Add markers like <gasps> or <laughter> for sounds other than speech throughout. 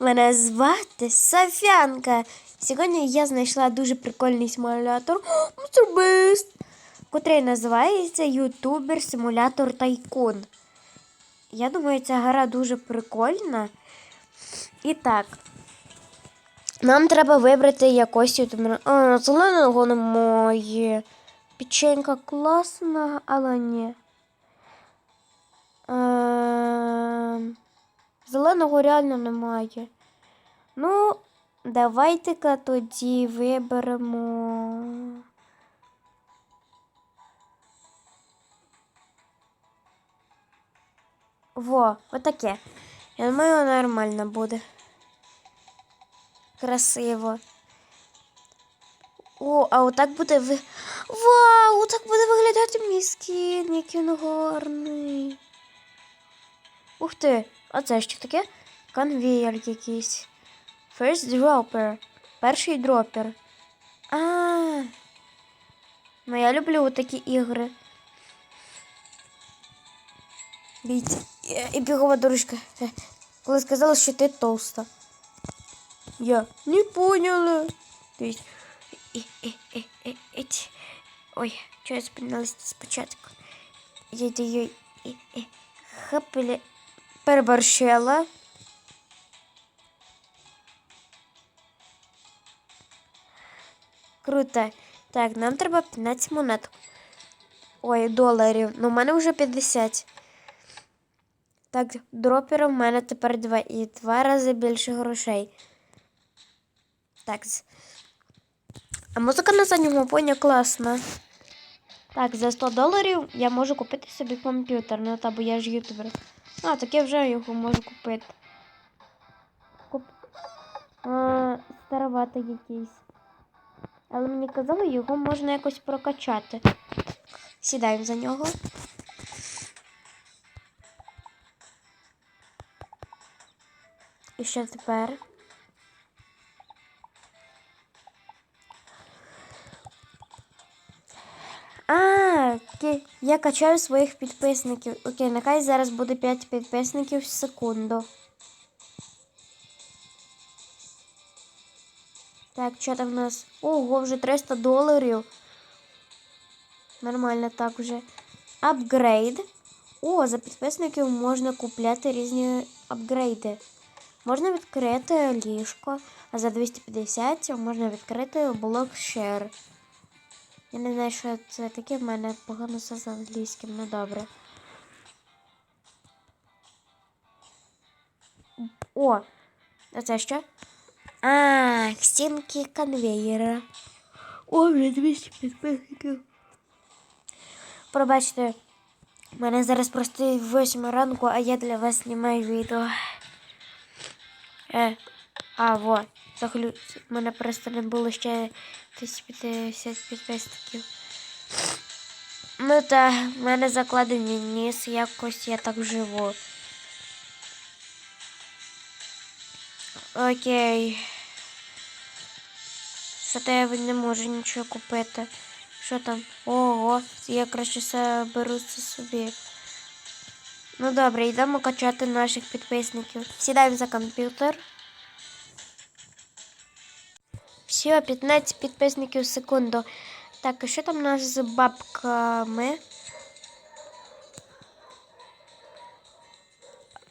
Мене звати Софянка. Сьогодні я знайшла дуже прикольний симулятор MrBeast, котрий називається Ютубер Симулятор Тайкун. Я думаю, ця гра дуже прикольна. І так. Нам треба вибрати якось ютубера. А, зеленого немає. Печенька класна, але ні. Ем, Зеленого реально немає. Ну, давайте-ка тоді виберемо. Во, отаке. Я думаю, нормально буде. Красиво. О, а отак буде ви. Вау! Так буде виглядати мій скін, який він гарний. Ух ти! А це що таке? Конвейер якийсь. First dropper. Перший дропер. А, -а, а. Ну я люблю такі ігри. Дивіться, і бігова дорожка. Е, Коли сказала, що ти толста. Я не поняла. Дивіться. Ой, що я спинилась спочатку. Я даю. Хапелі. Переборщила. Круто. Так, нам треба 15 монет. Ой, доларів. Ну, в мене вже 50. Так, дропера в мене тепер два і два рази більше грошей. Так. А музика на задньому фоні класна. Так, за 100 доларів я можу купити собі комп'ютер, ну та бо я ж ютубер. А, так я вже його можу купити. Куп... А, якийсь. Але мені казали, його можна якось прокачати. Сідаємо за нього. І що тепер? Я качаю своїх підписників. Окей, нехай зараз буде 5 підписників в секунду. Так, що там в нас? Ого, вже 300 доларів. Нормально так вже. Апгрейд. О, за підписників можна купляти різні апгрейди. Можна відкрити ліжко, а за 250 можна відкрити блок share. Я не знаю, що це таке, в мене погано все з англійським, ну добре. О, а це що? А, стінки конвейера. О, вже 200 підписників. Пробачте, в мене зараз просто 8 ранку, а я для вас знімаю відео. Е, а, во, заглю... У мене просто не було ще 1050 підписників. Ну та, в мене закладений ніс, якось я так живу. Окей. Що то я не можу нічого купити. Що там? Ого, я краще все беру це собі. Ну добре, йдемо качати наших підписників. Сідаємо за комп'ютер. Все, 15 підписників в секунду. Так, а що там у нас з бабками?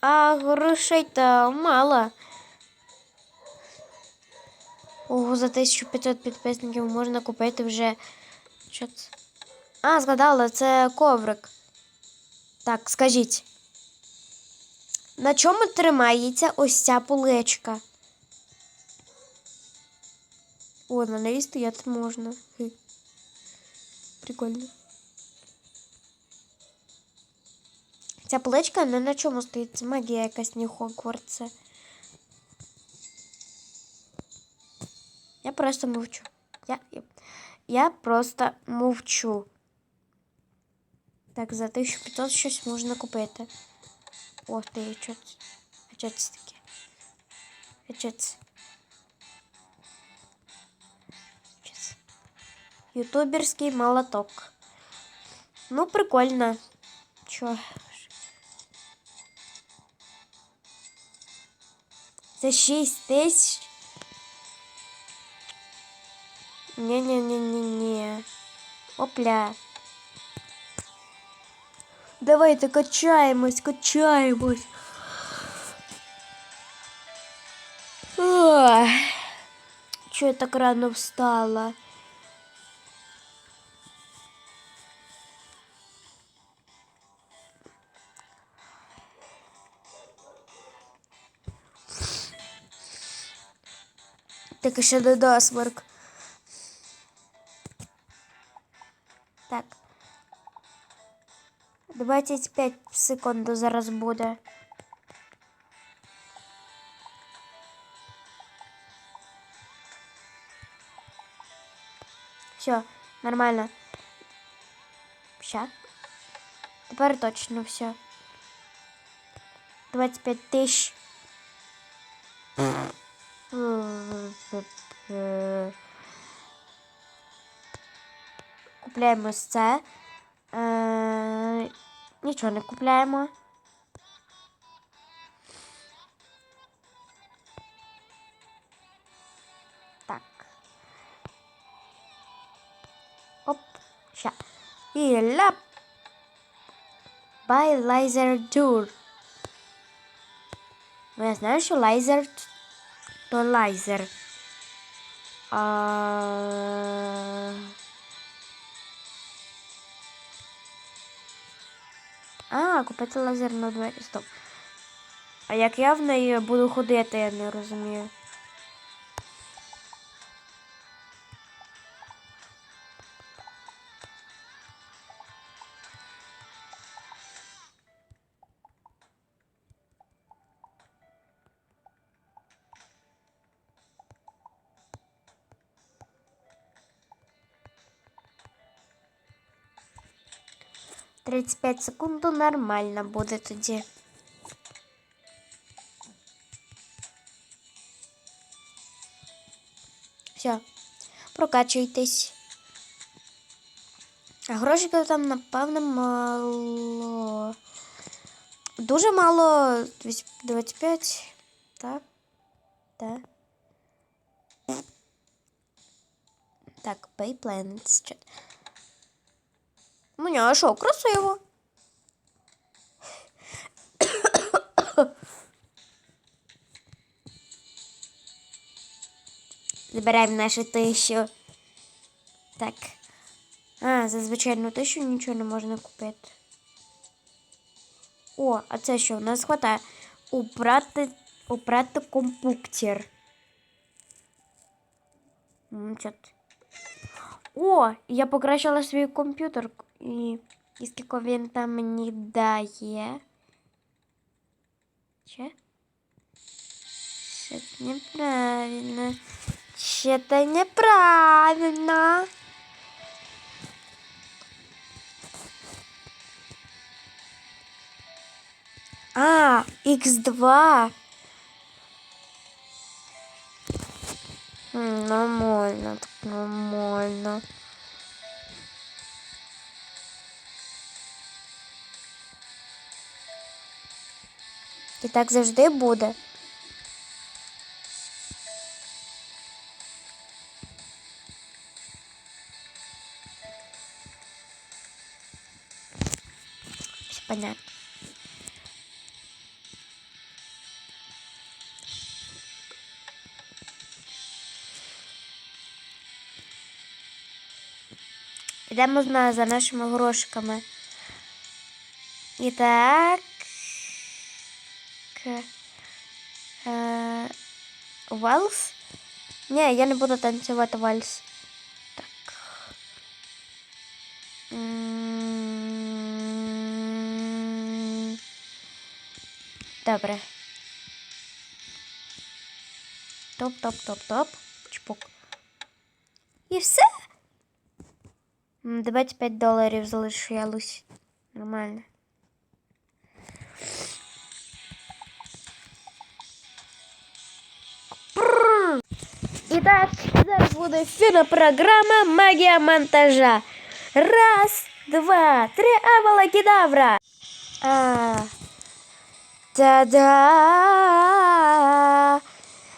А грошей-то мало. Ого, за 1500 підписників можна купити вже. Що це? А, згадала, це коврик. Так, скажіть. На чому тримається ось ця поличка? О, на неї стояти можна. Хи. Прикольно. Ця поличка не на чому стоїть. Це магія якась не Хогвартса. Я просто мовчу. Я, я, я просто мовчу. Так, за 1500 щось можна купити. Ох ти, що це? А що це таке? А що це? Ютуберський молоток. Ну, прикольно. Чо? Це 6 тисяч. Ні-ні-ні-ні-ні. Опля. Давайте качаємось, качаємось. Ой. Чого я так рано встала? Так ще до досморк. Так. 25 секунд зараз буде. Все, нормально. Ща. Тепер точно все. 25 тисяч. Купляємо ось це. Е, нічого не купляємо. Так. Оп. Ща. І ляп. Buy laser tour. Ну, я знаю, що лайзер то лайзер. А... а, купити лазерну двері. Стоп. А як я в неї буду ходити, я не розумію. Тридцять п'ять секунд то нормально буде тоді. Все, прокачуйтесь. А грошиків там, напевно, мало. Дуже мало. 25. Так. Так. Так, Pay Planets. Чат. Мені, а що, красиво. Забираємо нашу тисячу. Так. А, за звичайну тисячу нічого не можна купити. О, а це що? У нас хватає. Убрати, убрати компуктер. М, чо ти? О, я покращила свій комп'ютер. І, і скільки він там мені дає. Че? Что-то неправильно. Что-то неправильно. А, Х2. М, Нормально, так нормально. І так завжди буде. Все понятно. Йдемо за нашими грошиками. І так. Е, вальс? Ні, я не буду танцювати вальс. Так. М, Добре. Топ-топ-топ-топ. Чпок. І все. М, 25 доларів залишилось. Нормально. І так, зараз буде фіна програма Магія монтажа. Раз, два, три, авалакідавра. А. Та-да!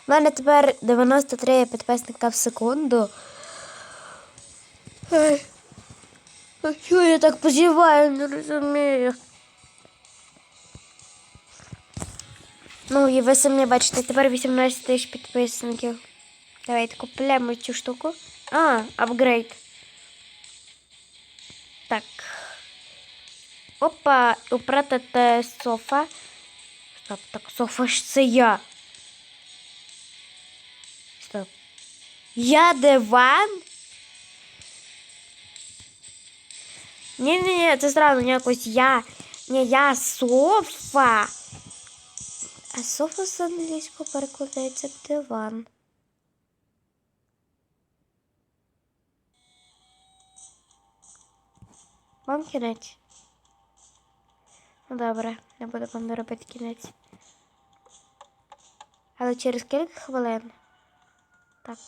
мене тепер 93 підписника в секунду. Ай. А чого я так позіваю, не розумію. Ну, і ви самі бачите, тепер 18 тисяч підписників. Давайте купляємо цю штуку. А, апгрейд. Так. Опа, упратити софа. Стоп, так, софа ж я. Стоп. Я диван? Ні, це зразу якось я. Ні, я софа. А софа з англійського перекладається диван. Вам кінець. Ну добре, не буду вам робити кінець. Але через кілька хвилин. Так.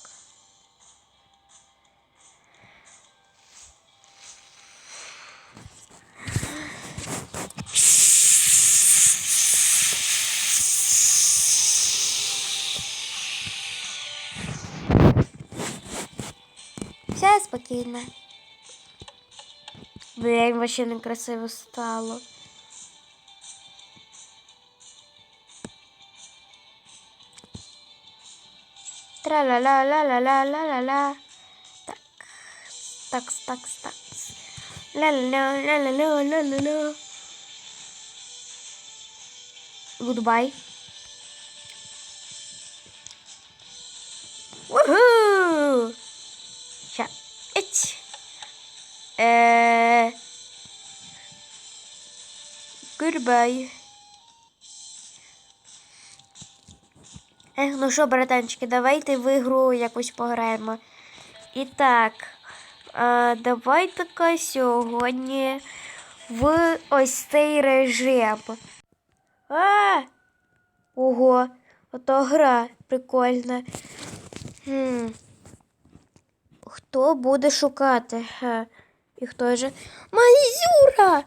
Все спокійно. Блін, вообще некрасиво стало. Тра-ла-ла-ла-ла-ла-ла-ла-ла. Так. Такс, такс, такс. Ла-ла-ла-ла-ла-ла-ла-ла. Goodbye. Goodbye. Ех, ну що, братанчики, давайте в ігру якось пограємо. І так, е, давайте-ка сьогодні в ось цей режим. А! Ого, ото гра прикольна. Хм. Хто буде шукати? Ха. І хто же? Мазюра!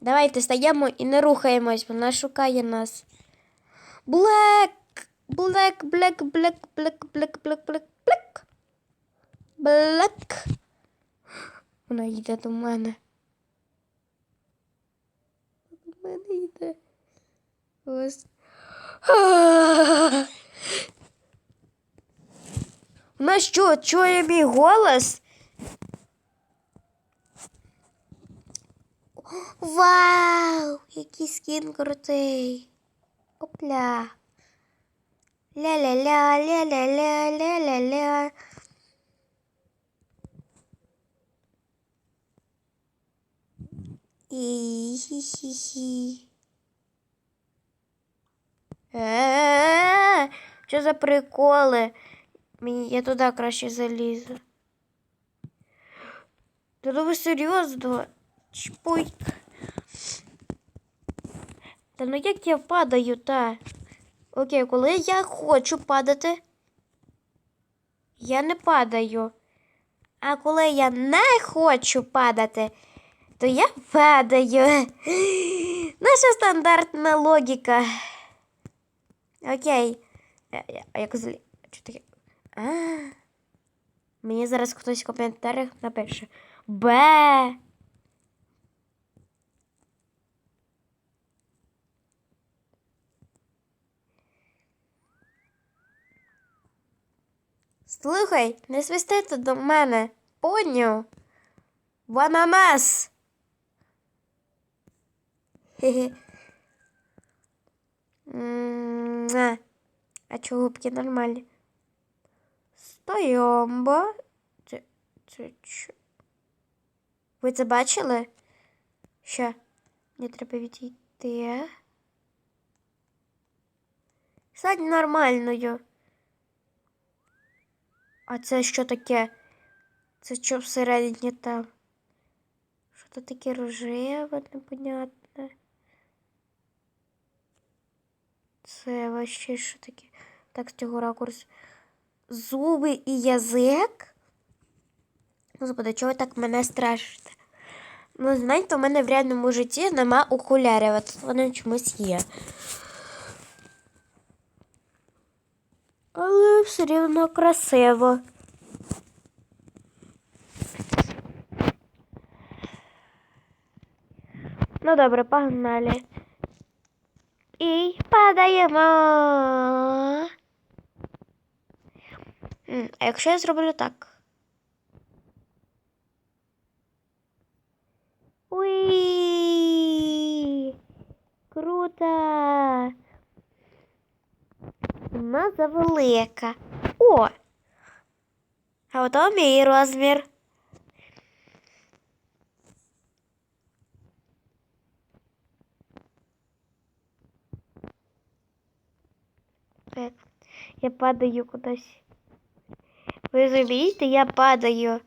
Давайте стаємо і не рухаємось, вона шукає нас. Блек! Блек, блек, блек, блек, блек, блек, блек, блек. Блек. Вона йде до мене. До мене йде. Ось. Вона що, чує мій голос? Вау! Який скін крутий. Опля. Ля-ля-ля, ля-ля-ля, ля-ля-ля. І хі-хі-хі. Е, Що за приколи? Я туди краще залізу. Та ну ви серйозно? Чпуйк. Та ну як я падаю, та? Окей, коли я хочу падати, я не падаю. А коли я не хочу падати, то я падаю. <gasps> Наша стандартна логіка. Окей. А як злі... А. Мені зараз хтось в коментарях напише. Б. Слухай, не свистите до мене. Поняв? В ананас. Хе-хе. А чого губки нормальні? Стоямба. Це, це що? Ви це бачили? Що? Мені треба відійти. Стань нормальною. А це що таке? Це що всередині там? Що то таке рожеве, непонятне? Вообще що таке? Так, з цього ракурсу. Зуби і язик? Господи, чого так мене страшите? Ну, знаєте, у мене в реальному житті нема окулярів, а тут вони чомусь є. Але все рівно красиво. Ну добре, погнали. І падаємо. А якщо я зроблю так? Уи! Круто! Вона завелика. О! А ото мій розмір. Так, я падаю кудись. Ви розумієте, я падаю.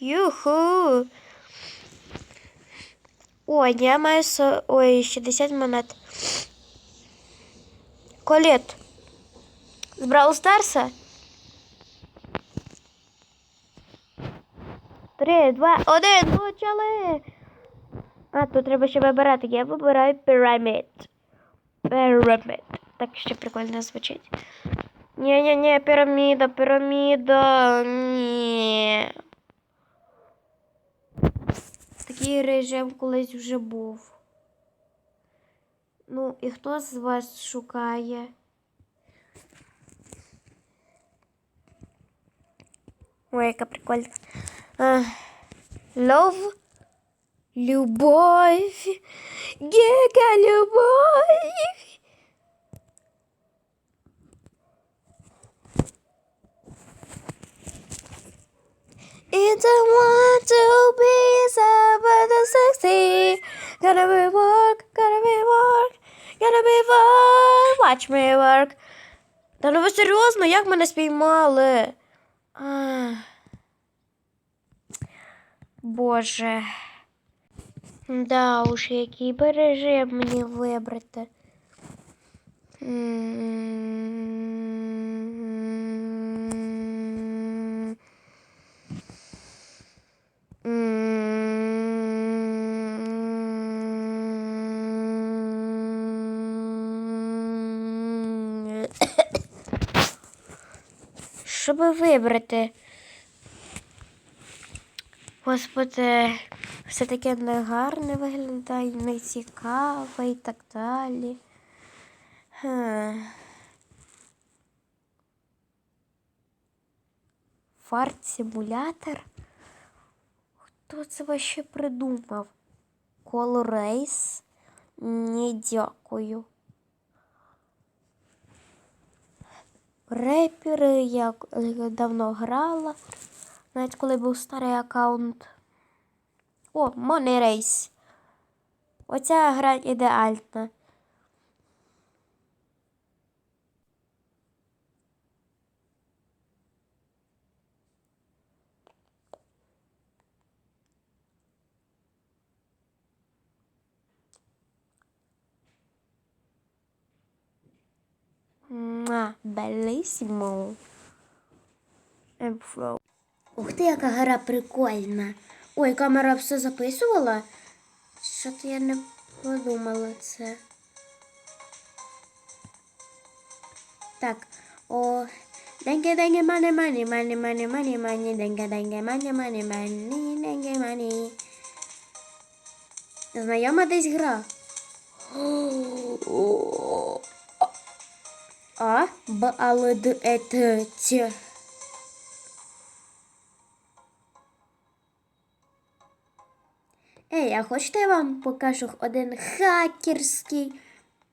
Юху. Ой, я маю со... Ой, 60 монет. Колет. З Brawl Старса? Три, два, один, почали. А, тут треба ще вибирати. Я вибираю пірамід. Пірамід. Так ще прикольно звучить. Ні-ні-ні, піраміда, піраміда. Ні. Такий режим колись вже був. Ну, і хто з вас шукає? Ой, яка прикольна. А, Love. Любовь. Гека любовь. It's a want to be somebody sexy. Gotta be work, gotta be work, gotta be work. Watch me work. Та ну ви серйозно, як мене спіймали? А. Боже. Да уж, який би режим мені вибрати. М. М. Що би вибрати? Господи, все таке негарне виглядає, нецікаве і так далі. Фарт-симулятор? Хто це вообще придумав? Колор рейс? Ні, дякую. Репери я давно грала. Навіть коли був старий аккаунт. О, Money. Оця гра ідеальна. Муа, Белісімо. Емфро. Ух ти, яка гра прикольна. Ой, камера все записувала? Що то я не подумала це. Так, о. Денге, денге, мане, мане, мане, мане, мане, мане, денге, денге, мане, мане, мане, денге, мане. Знайома десь гра. <gasps> А, Б, А, Л, Д, Е, Т, Ц. Ей, а хочете я вам покажу один хакерський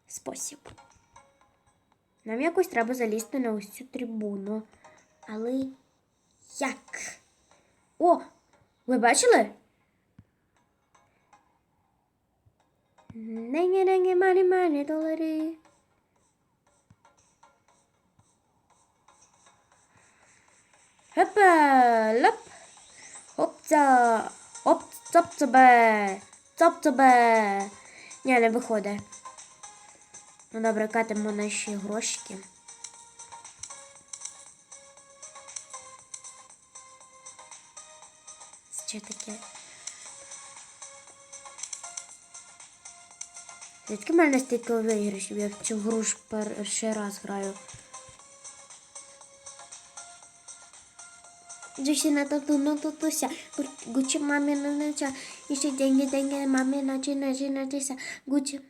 спосіб? Нам якось треба залізти на ось цю трибуну. Але як? О! Ви бачили? Ненге-ненге, мані-мані, долари. Хопа, лоп. Хопця. Оп, цап тебе. Цап тебе. Ні, не виходить. Ну добре, катимо наші грошики. Що таке? Звідки в мене стільки виграшів? Я в цю гру перший раз граю. Justina da dunu tutuşa. Gucci mami nanaca. İşte denge denge mami naci naci naci Gucci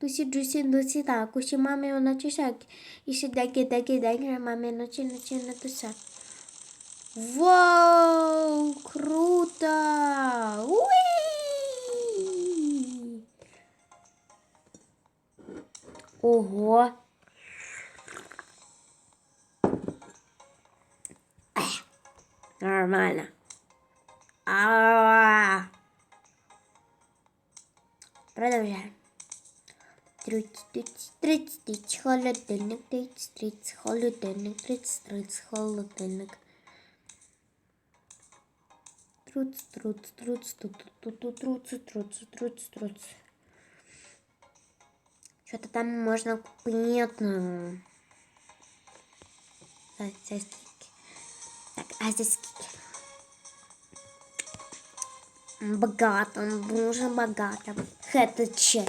dusi dusi dusi da. Gucci mami naci sa. İşte denge denge denge mami naci naci naci sa. Вау, круто! Уи! Ого! Нормально. А -а -а. Продолжаем. 30, 30, 30, 30, холодильник, 30, 30, холодильник, 30, 30, холодильник. Труц, труц, труц, тут, тут, тут, труц, труц, труц, труц. Что-то там можно купить. Ну. Да, сейчас А здесь богато, нужно богато. Это че?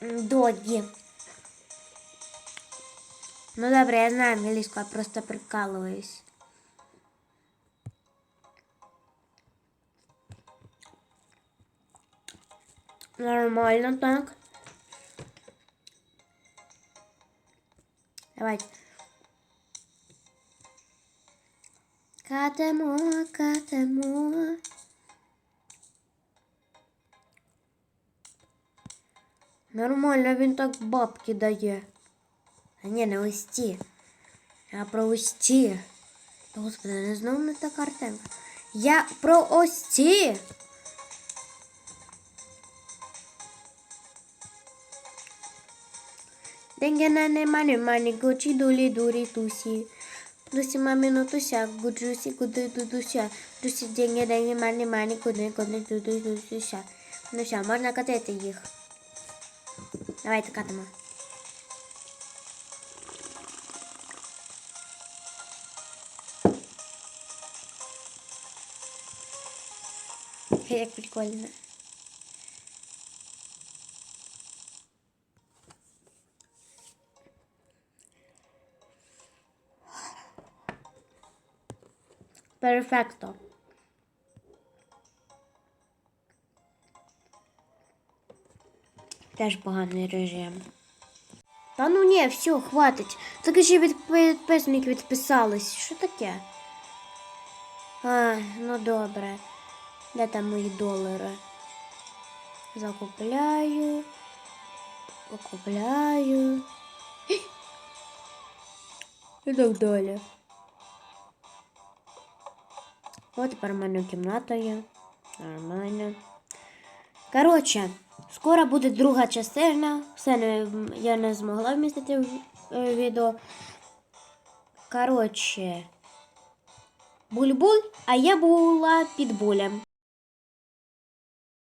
Доги. Ну добре, я знаю английскую, я просто прикалываюсь. Нормально так. Давайте. Катемо, катемо. Нормально він так бабки дає. А не ось ті. Я про ось ті. Та, Господи, не знову не та картинка. Я про ось ті. Деньги на мани мани гучі дулі дурі тусі. Дусі мамі ну туся, гуджусі куди дудуся. Дусі деньги деньги мани мани куди куди дуду дудуся. Ну все, можна катати їх. Давайте катимо. Як прикольно. Перфекто. Теж поганий режим. Та ну ні, все, хватить. Тільки ще від підписників відписались. Що таке? А, ну добре. Де там мої долари? Закупляю. Покупляю. І так далі. От тепер в мене кімната є. Нормально. Коротше, скоро буде друга частина. Все не, я не змогла вмістити в е, відео. Коротше, буль-буль, а я була під булем.